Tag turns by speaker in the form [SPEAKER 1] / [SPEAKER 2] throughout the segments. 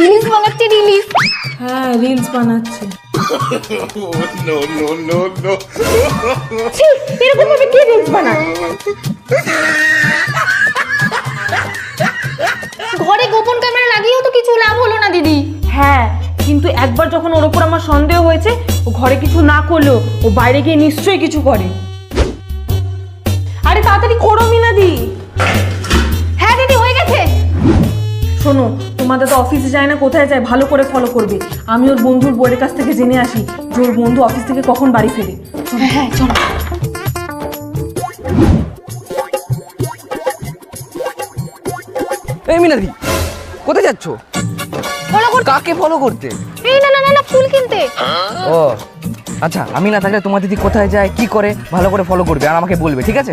[SPEAKER 1] Reels বানাচ্ছে release
[SPEAKER 2] হ্যাঁ reels বানাচ্ছে।
[SPEAKER 1] এরকম ভাবে কে রিলস বানায়? ঘরে গোপন ক্যামেরা লাগিয়েও তো কিছু লাভ হলো না দিদি।
[SPEAKER 2] হ্যাঁ কিন্তু একবার যখন ওর ওপর আমার সন্দেহ হয়েছে ও ঘরে কিছু না করলেও ও বাইরে গিয়ে নিশ্চয়ই কিছু করে। শোনো তোমাদের তো অফিসে যায় না কোথায় যায়? ভালো করে ফলো করবে। আমি ওর বন্ধুর বইয়ের কাছ থেকে জেনে আসি যে ওর বন্ধু অফিস থেকে কখন বাড়ি ফেরে।
[SPEAKER 1] হ্যাঁ হ্যাঁ চলো।
[SPEAKER 3] এই মিনাদি কোথায় যাচ্ছ?
[SPEAKER 1] ফলো করতে।
[SPEAKER 3] কাকে ফলো করতে?
[SPEAKER 1] এই না না না না ফুল কিনতে।
[SPEAKER 3] ও আচ্ছা আমি না থাকলে তোমার দিদি কোথায় যায় কি করে ভালো করে ফলো করবে আর আমাকে বলবে ঠিক আছে?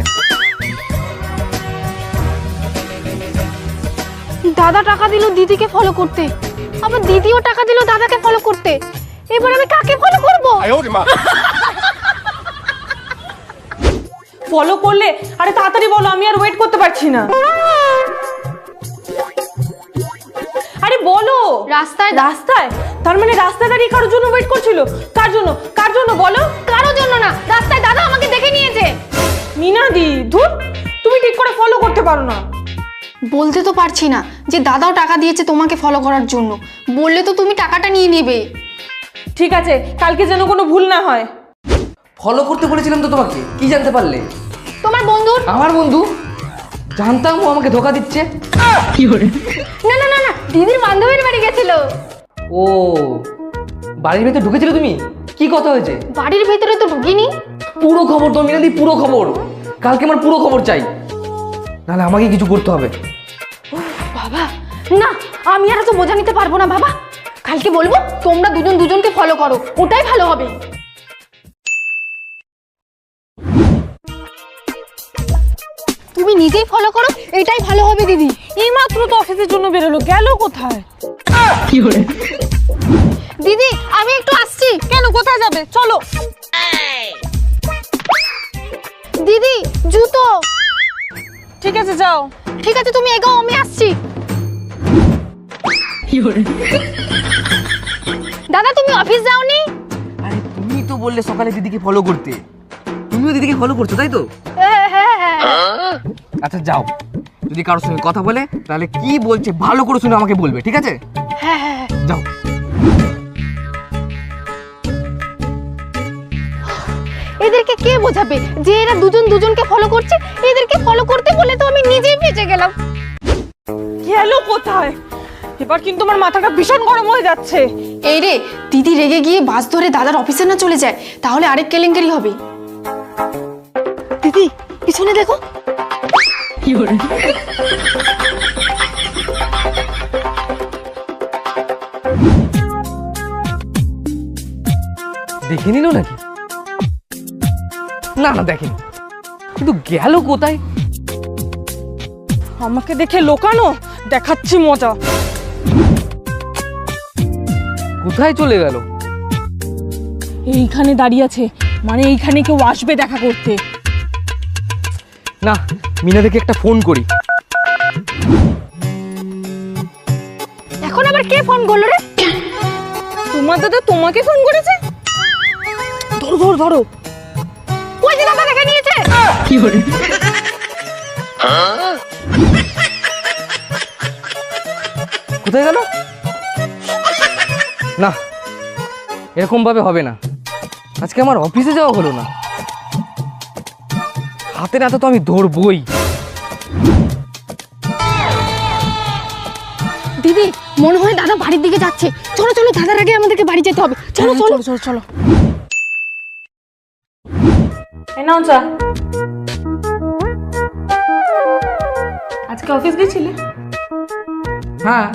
[SPEAKER 1] দাদা টাকা দিল দিদিকে ফলো করতে। আবার দিদিও টাকা দিল দাদাকে ফলো করতে। এবার আমি কাকে ফলো করব?
[SPEAKER 2] ফলো করলে? আরে তাড়াতাড়ি বলো আমি আর ওয়েট করতে পারছি না। আরে বলো।
[SPEAKER 1] রাস্তায়
[SPEAKER 2] রাস্তায়? তার মানে রাস্তায় দাঁড়িয়ে কারোর জন্য ওয়েট করছিল? কার জন্য? কার জন্য বলো?
[SPEAKER 1] কারোর জন্য না রাস্তায় দাদা আমাকে দেখে নিয়েছে।
[SPEAKER 2] মিনাদি ধুর তুমি ঠিক করে ফলো করতে পারো না।
[SPEAKER 1] বলতে তো পারছি না যে দাদাও টাকা দিয়েছে তোমাকে ফলো করার জন্য। বললে তো তুমি টাকাটা নিয়ে নেবে।
[SPEAKER 2] ঠিক আছে কালকে যেন কোনো ভুল না হয়।
[SPEAKER 3] ফলো করতে বলেছিলাম তো তোমাকে কি জানতে পারলে?
[SPEAKER 1] তোমার বন্ধুর
[SPEAKER 3] আমার বন্ধু? জানতাম ও আমাকে ধোকা দিচ্ছে।
[SPEAKER 1] কি করে না না না না দিদির বান্ধবীর বাড়ি গেছিল।
[SPEAKER 3] ও বাড়ির ভেতরে ঢুকেছিল তুমি? কি কথা হয়েছে?
[SPEAKER 1] বাড়ির ভেতরে তো ঢুকিনি।
[SPEAKER 3] পুরো খবর তো মিনাদি পুরো খবর। কালকে আমার পুরো খবর চাই। নাহলে আমাকে কিছু করতে হবে।
[SPEAKER 1] বাবা না আমি আর তো বোঝা নিতে পারব না বাবা। কালকে বলব তোমরা দুজন দুজনকে ফলো করো ওটাই ভালো হবে। তুমি নিজেই ফলো করো এটাই ভালো হবে দিদি।
[SPEAKER 2] এই মাত্র তো অফিসের জন্য বেরোলো গেল কোথায়?
[SPEAKER 1] দিদি আমি একটু আসছি।
[SPEAKER 2] কেন কোথায় যাবে? চলো। ঠিক আছে যাও।
[SPEAKER 1] ঠিক আছে তুমি এগো আমি আসছি। দাদা তুমি অফিস যাওনি?
[SPEAKER 3] আরে তুমি তো বললে সকালে দিদিকে ফলো করতে। তুমিও দিদিকে ফলো করছ তাই তো?
[SPEAKER 1] হ্যাঁ হ্যাঁ হ্যাঁ।
[SPEAKER 3] আচ্ছা যাও। যদি কারোর সঙ্গে কথা বলে তাহলে কি বলছে ভালো করে শুনে আমাকে বলবে ঠিক আছে?
[SPEAKER 1] এদেরকে কে বোঝাবে যে এরা দুজন দুজনকে ফলো করছে? এদেরকে ফলো করতে বলে তো আমি নিজেই বেঁচে গেলাম।
[SPEAKER 2] গেল কোথায়? এবার কিন্তু আমার মাথাটা ভীষণ গরম হয়ে যাচ্ছে।
[SPEAKER 1] এই রে দিদি রেগে গিয়ে বাস ধরে দাদার অফিসে না চলে যায়? তাহলে আরেক কেলেঙ্কারি হবে। দিদি পিছনে দেখো।
[SPEAKER 3] দেখে নিল নাকি? না না দেখেনি। কিন্তু গেল কোথায়?
[SPEAKER 2] আমাকে দেখে লোকানো? দেখাচ্ছি মজা।
[SPEAKER 3] কোথায় চলে গেল?
[SPEAKER 2] এইখানে দাঁড়িয়ে আছে। মানে এইখানে কেউ আসবে দেখা করতে।
[SPEAKER 3] না মিনাদেরকে একটা ফোন করি।
[SPEAKER 1] এখন আবার কে ফোন করল রে?
[SPEAKER 2] তোমার দাদা তোমাকে ফোন করেছে? ধরো ধরো ধরো।
[SPEAKER 1] দাদা দেখে নিয়েছে?
[SPEAKER 3] কোথায় গেল? না এরকম ভাবে হবে না। আজকে আমার অফিসে যাওয়া হলো না। হাতে নাতে তো আমি ধরবই।
[SPEAKER 1] দিদি মনে হয় দাদা বাড়ির দিকে যাচ্ছে। চলো চলো দাদার আগে আমাদেরকে বাড়ি যেতে হবে। চলো
[SPEAKER 2] হ্যাঁ,
[SPEAKER 1] চলো
[SPEAKER 2] চলো চলো। নাও চা। আজকে অফিস গেছিলে?
[SPEAKER 3] হ্যাঁ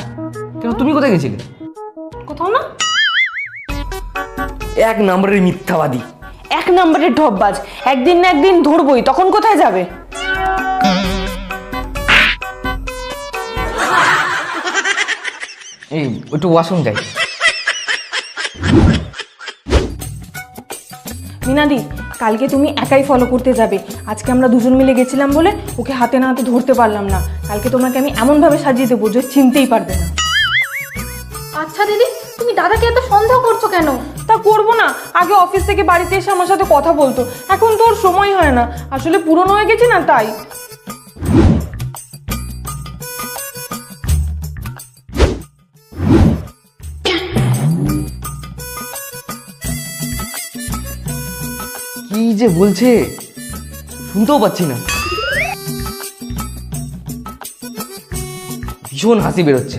[SPEAKER 3] কেন তুমি কোথায় গেছিলে?
[SPEAKER 2] কোথাও না?
[SPEAKER 3] এক নম্বরের মিথ্যাবাদী।
[SPEAKER 2] এক নম্বরের ঢপবাজ। একদিন না একদিন ধরবই তখন কোথায় যাবে?
[SPEAKER 3] এই একটু ওয়াশরুম যাই।
[SPEAKER 2] মিনাদি কালকে তুমি একাই ফলো করতে যাবে। আজকে আমরা দুজন মিলে গেছিলাম বলে ওকে হাতে না হাতে ধরতে পারলাম না। কালকে তোমাকে আমি এমনভাবে সাজিয়ে দেবো যে চিনতেই পারবে না।
[SPEAKER 1] আচ্ছা দিদি তুমি দাদাকে এত সন্দেহ করছ কেন?
[SPEAKER 2] তা করব না। আগে অফিস থেকে বাড়িতে এসে আমার সাথে কথা বলতো। এখন তো ওর সময় হয় না। আসলে পুরনো হয়ে গেছে না তাই।
[SPEAKER 3] যে বলছে শুনতেও পাচ্ছি না। ভীষণ হাসি বেরোচ্ছে।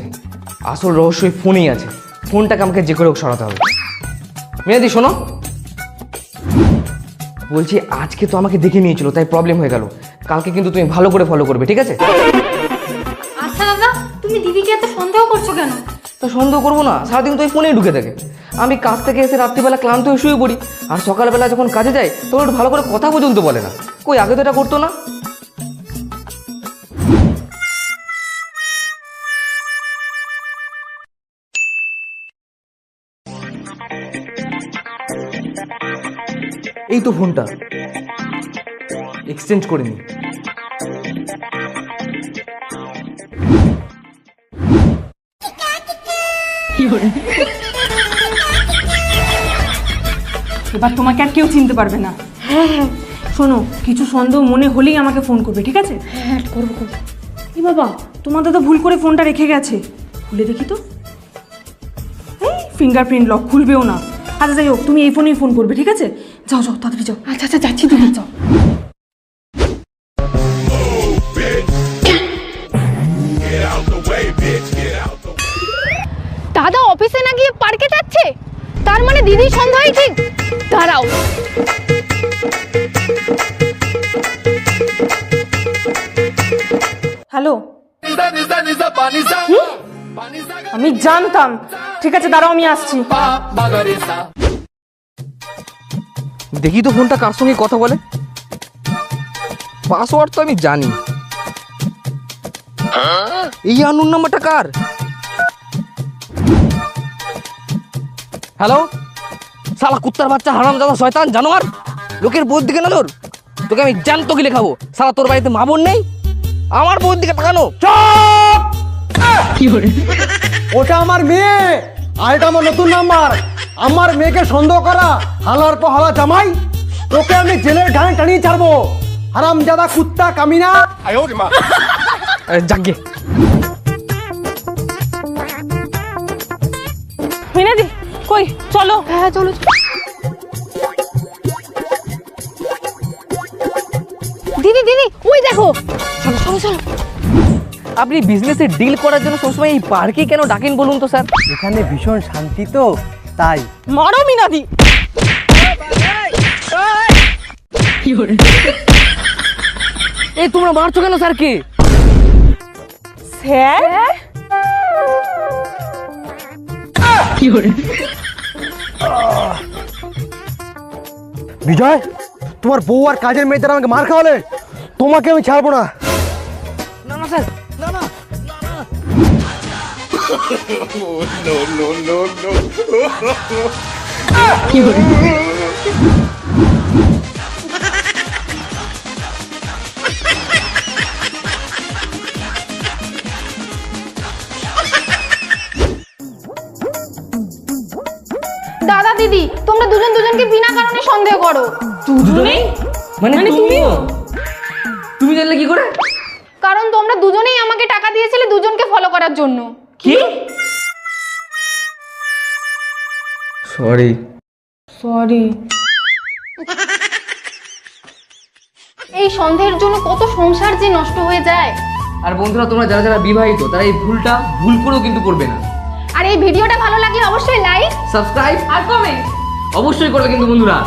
[SPEAKER 3] আসল রহস্য ওই ফোনেই আছে। ফোনটাকে আমাকে যে করে হোক সরাতে হবে। মেয়াদি শোনো। বলছি আজকে তো আমাকে দেখে নিয়েছিল তাই প্রবলেম হয়ে গেল। কালকে কিন্তু তুমি ভালো করে ফলো করবে ঠিক আছে?
[SPEAKER 1] আচ্ছা দাদা তুমি দিদিকে এত সন্দেহ করছ কেন?
[SPEAKER 3] তো সন্দেহ করব না সারাদিন তো ওই ফোনেই ঢুকে থাকে। আমি কাজ থেকে এসে রাত্রিবেলা ক্লান্ত হয়ে শুয়ে পড়ি। আর সকালবেলা যখন কাজে যাই, তখন ভালো করে কথা পর্যন্ত বলে না। কই, আগে তো এটা করতো না? এই তো ফোনটা। এক্সচেঞ্জ করে নি।
[SPEAKER 2] এবার তোমাকে আর কেউ চিনতে পারবে না। হ্যাঁ হ্যাঁ। শোনো কিছু সন্দেহ মনে হলেই আমাকে ফোন করবে ঠিক আছে?
[SPEAKER 1] হ্যাঁ করব করব।
[SPEAKER 2] এই বাবা তোমার দাদা ভুল করে ফোনটা রেখে গেছে। খুলে দেখি তো। ফিঙ্গারপ্রিন্ট লক খুলবেও না। আচ্ছা যাই হোক তুমি এই ফোনেই ফোন করবে ঠিক আছে? যাও যাও তাড়াতাড়ি যাও।
[SPEAKER 1] আচ্ছা আচ্ছা যাচ্ছি তুমি যাও। দাদা অফিসে না গিয়ে পার্কে যাচ্ছে? তার মানে দিদির সন্দেহই ঠিক। দাঁড়াও।
[SPEAKER 2] হ্যালো। আমি জানতাম। ঠিক আছে দাঁড়াও আমি আসছি।
[SPEAKER 3] দেখি তো ফোনটা কার সঙ্গে কথা বলে। পাসওয়ার্ড তো আমি জানি। এই আনুন নাম্বারটা কার? হ্যালো? শালা কুত্তার বাচ্চা হারাম দাদা শয়তান জানোয়ার। লোকের বউর দিকে নজর। তোকে আমি জ্যান্ত গিলে খাব। শালা তোর বাড়িতে মা বোন নেই? আমার বউর দিকে তাকানো।
[SPEAKER 4] ওটা আমার মেয়ে। আর এটা আমার নতুন নাম্বার আমার মেয়েকে সন্দেহ করা হালার পর হালা জামাই। তোকে আমি জেলের গায়ে টানিয়ে ছাড়বো। হারাম জাদা কুত্তা কামিনা।
[SPEAKER 3] জাগে
[SPEAKER 2] মিনাদি কই? চলো।
[SPEAKER 1] হ্যাঁ চলো দিদি দিদি ওই দেখো। চলো চলো চলো।
[SPEAKER 3] আপনি বিজনেসে ডিল করার জন্য সবসময় এই পার্কে কেন ডাকেন বলুন তো স্যার?
[SPEAKER 4] এখানে ভীষণ শান্তি তো তাই।
[SPEAKER 2] মারো মিনাদি।
[SPEAKER 3] এই তোমরা মারছো কেন স্যারকে
[SPEAKER 2] স্যার?
[SPEAKER 4] বিজয় তোমার বউ আর কাজের মেয়েদের আমাকে মার খাওয়ালে? তোমাকে আমি ছাড়বো না।
[SPEAKER 3] না না স্যার না না।
[SPEAKER 1] দাদা দিদি তোমরা দুজন দুজনকে বিনা কারণে সন্দেহ করো।
[SPEAKER 2] দুজনেই?
[SPEAKER 3] মানে তুমিও? তুমি জানলে কি করে?
[SPEAKER 1] কারণ তোমরা দুজনেই আমাকে টাকা দিয়েছিলে দুজনকে ফলো করার জন্য।
[SPEAKER 3] কি? সরি
[SPEAKER 2] সরি
[SPEAKER 1] এই সন্দেহের জন্য কত সংসার যে নষ্ট হয়ে যায়।
[SPEAKER 3] আর বন্ধুরা তোমরা যারা যারা বিবাহিত তারা এই ভুলটা ভুল করেও কিন্তু করবে না।
[SPEAKER 1] আর এই ভিডিওটা ভালো লাগলে অবশ্যই লাইক
[SPEAKER 3] সাবস্ক্রাইব
[SPEAKER 1] আর কমেন্ট
[SPEAKER 3] অবশ্যই করবে কিন্তু বন্ধুরা।